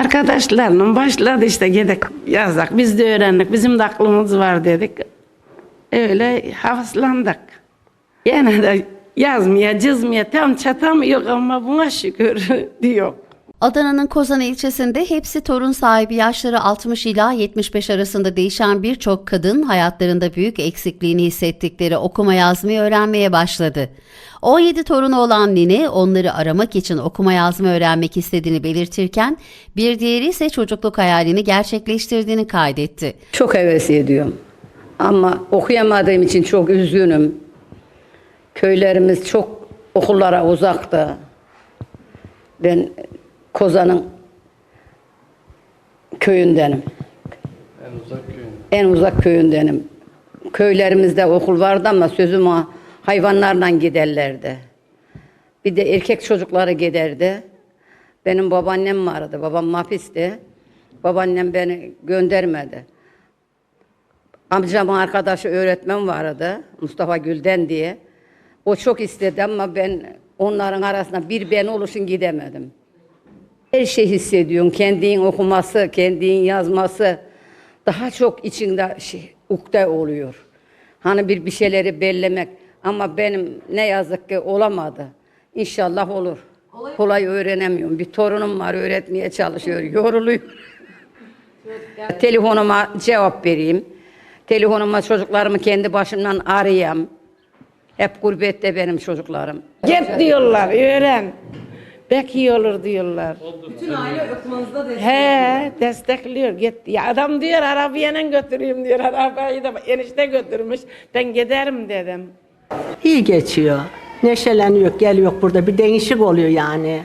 Arkadaşlarla başladı işte gidek yazdık. Biz de öğrendik. Bizim de aklımız var dedik. Öyle havaslandık. Yine de yazmaya, cızmaya tam çatam yok ama buna şükür diyor. Adana'nın Kozan ilçesinde hepsi torun sahibi yaşları 60 ila 75 arasında değişen birçok kadın hayatlarında büyük eksikliğini hissettikleri okuma yazmayı öğrenmeye başladı. 17 torunu olan Nine onları aramak için okuma yazma öğrenmek istediğini belirtirken bir diğeri ise çocukluk hayalini gerçekleştirdiğini kaydetti. Çok heves ediyorum. Ama okuyamadığım için çok üzgünüm. Köylerimiz çok okullara uzakta. Ben Kozan'ın köyündenim. En uzak köyün. En uzak köyündenim. Köylerimizde okul vardı ama sözüm o hayvanlarla giderlerdi. Bir de erkek çocukları giderdi. Benim babaannem vardı. Babam hapisti. Babaannem beni göndermedi. Amcamın arkadaşı öğretmen vardı. Mustafa Gülden diye. O çok istedi ama ben onların arasında bir ben oluşun gidemedim. Her şey hissediyorsun. Kendin okuması, kendin yazması daha çok içinde şey, ukde oluyor. Hani bir bir şeyleri bellemek ama benim ne yazık ki olamadı. İnşallah olur. Kolay öğrenemiyorum. Bir torunum var öğretmeye çalışıyor. Yoruluyor. Telefonuma cevap vereyim. Telefonuma çocuklarımı kendi başımdan arayayım. Hep gurbette benim çocuklarım. Git diyorlar, öğren. Belki iyi olur diyorlar. Bütün aile okumanızda destek. He, destekliyor. Git. Ya adam diyor arabaya götüreyim diyor. Arabayı da enişte götürmüş. Ben giderim dedim. İyi geçiyor. Neşeleniyor, geliyor burada. Bir değişik oluyor yani.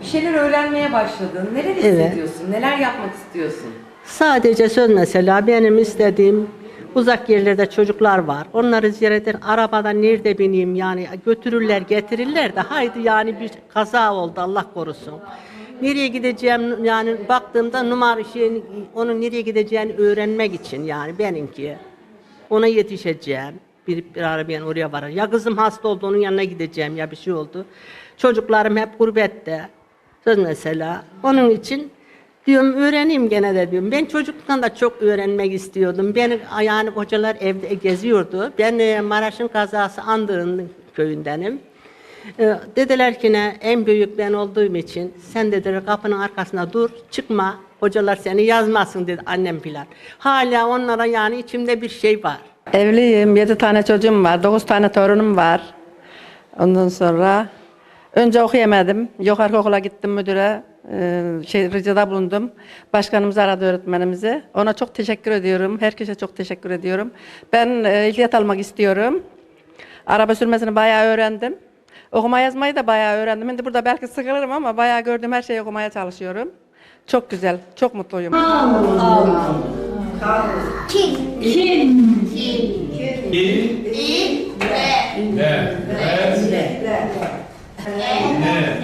Bir şeyler öğrenmeye başladın. Neler hissediyorsun? Neler yapmak istiyorsun? Sadece söz mesela benim istediğim uzak yerlerde çocuklar var. Onları ziyaret eder. Arabada nerede bineyim yani götürürler getirirler de haydi yani bir kaza oldu Allah korusun. Nereye gideceğim yani baktığımda numara şeyin, onun nereye gideceğini öğrenmek için yani benimki. Ona yetişeceğim. Bir, bir ara ben oraya varır. Ya kızım hasta oldu onun yanına gideceğim ya bir şey oldu. Çocuklarım hep gurbette. Söz mesela. Onun için diyorum öğreneyim gene de diyorum. Ben çocukluktan da çok öğrenmek istiyordum. Beni yani hocalar evde geziyordu. Ben e, Maraş'ın kazası Andığın köyündenim. E, dediler ki ne en büyük ben olduğum için sen dediler kapının arkasında dur çıkma hocalar seni yazmasın dedi annem filan. Hala onlara yani içimde bir şey var. Evliyim, yedi tane çocuğum var, dokuz tane torunum var. Ondan sonra önce okuyamadım. Yukarı okula gittim müdüre, e, şey, ricada bulundum. Başkanımız aradı öğretmenimizi. Ona çok teşekkür ediyorum. Herkese çok teşekkür ediyorum. Ben e, ehliyet almak istiyorum. Araba sürmesini bayağı öğrendim. Okuma yazmayı da bayağı öğrendim. Şimdi burada belki sıkılırım ama bayağı gördüğüm her şeyi okumaya çalışıyorum. Çok güzel, çok mutluyum. Ne? Ne? Ne?